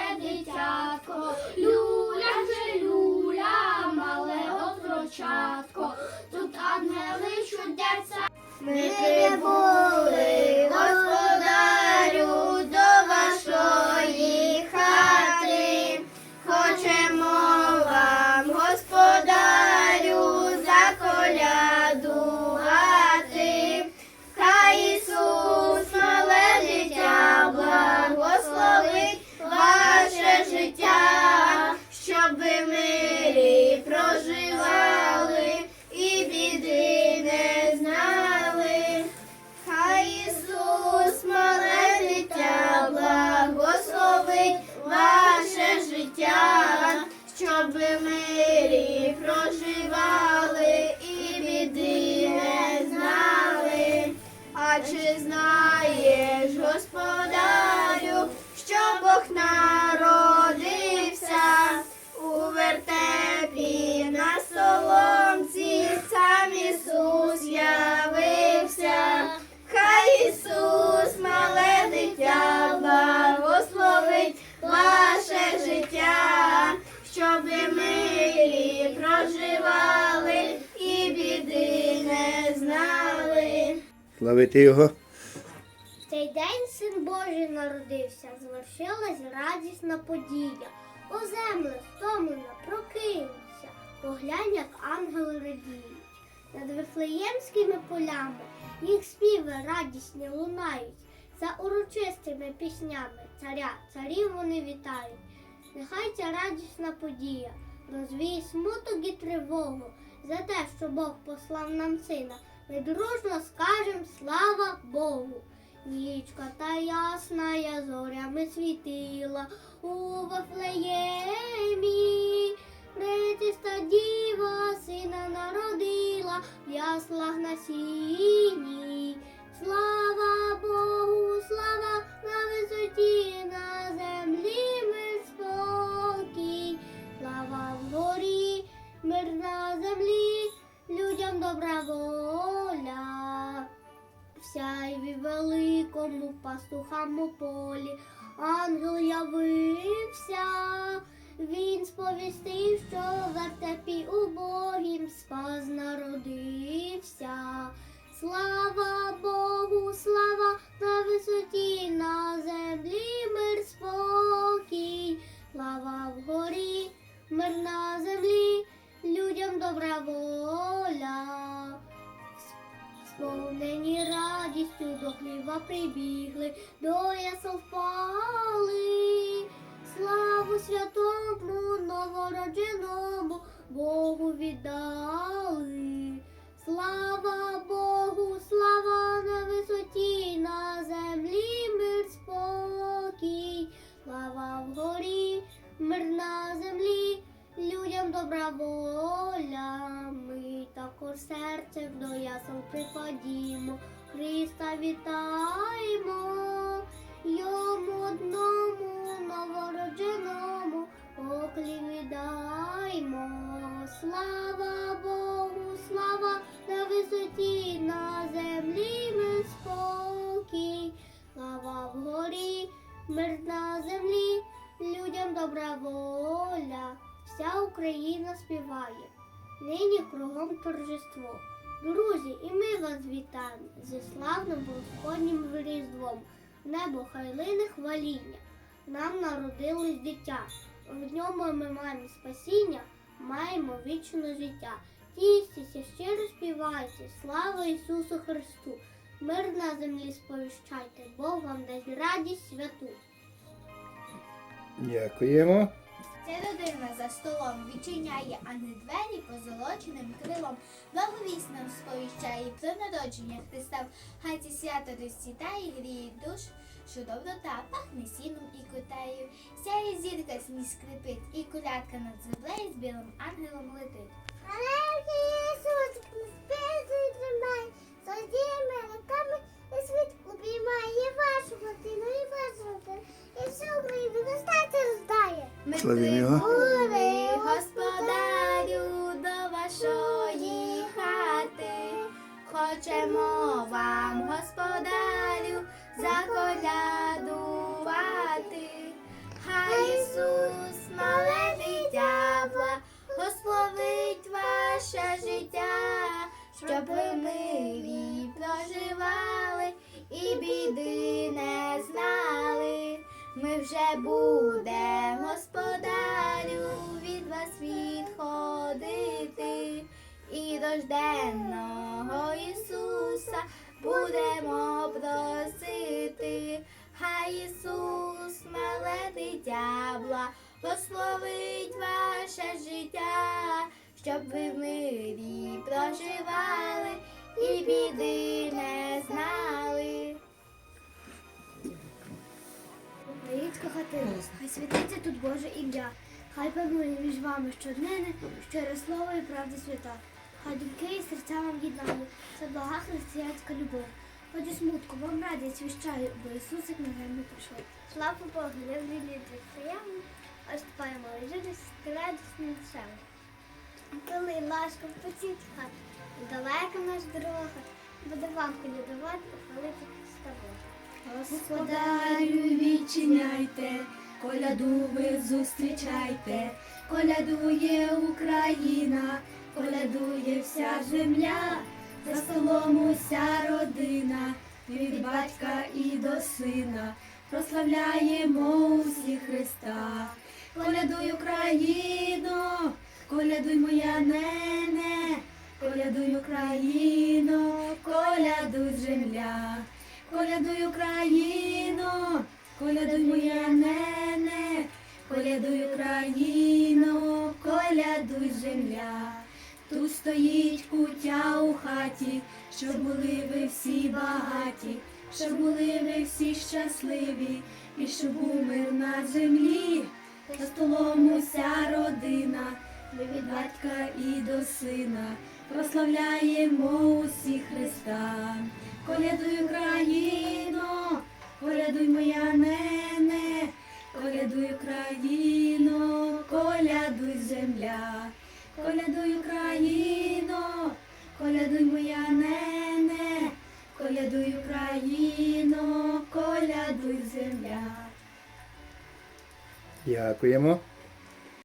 маленьке дитятко, люля же люля, мале отрочатко, тут ангели чудяться. Ми були. А чи знаєш, господарю, Славити його. В цей день син Божий народився, звершилась радісна подія. О земле стомлена, прокинься, поглянь, як ангели радіють. Над вифлеємськими полями їх співи радісні лунають. За урочистими піснями царя, царів вони вітають. Нехай ця радісна подія розвіє смуток і тривогу за те, що Бог послав нам сина. Ми дружно скажем слава Богу. Нічка та ясна зорями світила у Вафлеємі. Пречиста діва сина народила в яслах на сіні. Великому пастухам полі ангел явився. Він сповістив, що в вертепі убогім спас народився. Слава Богу, слава на висоті, радістю до хліба прибігли, до ясел впали. Славу святому новородженому Богу віддали. Слава Богу, слава на висоті, на землі мир спокій. Слава вгорі, мир на землі, людям добра воля. Ми також серцем до ясел припадімо, Христа вітаємо, йому одному новородженому поклін віддаймо. Слава Богу, слава на висоті, на землі мир спокій. Слава вгорі, мир на землі, людям добра воля. Вся Україна співає, нині кругом торжество. Друзі, і ми вас вітаємо зі славним Господнім Різдвом. Небо хай лине хваління. Нам народилось дитя. В ньому ми маємо спасіння, маємо вічне життя. Тістіся, щиро співайте, слава Ісусу Христу! Мир на землі сповіщайте, Бог вам дасть радість святу. Дякуємо. Ця родина за столом відчиняє, а не двері позолоченим крилом. Благовісно сповіщає про народження Христа. Хай ці свято розцвітає, гріє душ, що доброта пахне сіном і котею. Сяє зірка сні скрипить, і колядка над землею з білим ангелом летить. Роздає. Його. господарю, до вашої хати. Хочемо вам, господарю, заколядувати. Хай Ісус, мале дитя, благословить ваше життя, щоб ви в мирі проживали і біди не знали. Ми вже буде, господарю, рожденного Ісуса будемо просити. Хай Ісус, мале дитя, благословить ваше життя, щоб ви в мирі проживали і біди не знали. Українська хатина, хай світиться тут Боже ім'я. Хай панує між вами щоднини, щире слово і правда свята. Хай думки і серця вам єднає, це блага християнська любов. Хоч у смутку вам радість віщаю, бо Ісусик на землю прийшов. Слава Богу, любі люди, приємно, оступаємо жити з радісним душем. Коли ласка потіть хат, далека наш дорога, буде вам колядувати, хвалити Христа Бога. Господарю відчиняйте, коляду ви зустрічайте, колядує Україна, колядує вся земля, за столом уся родина, від батька і до сина, прославляємо усі Христа. Колядуй Україно, колядуй моя нене, колядуй Україно, колядуй земля. Колядуй Україно, колядуй моя нене, колядуй Україно, колядуй земля. Тут стоїть кутя у хаті, щоб були ви всі багаті, щоб були ви всі щасливі, і щоб був мир на землі, за столом уся родина, ми від батька і до сина, прославляємо усі Христа. Колядуй Україно, колядуй моя нене, колядуй Україно, колядуй земля, колядуй Україно, колядуй моя нене, колядуй Україно, колядуй земля. Дякуємо.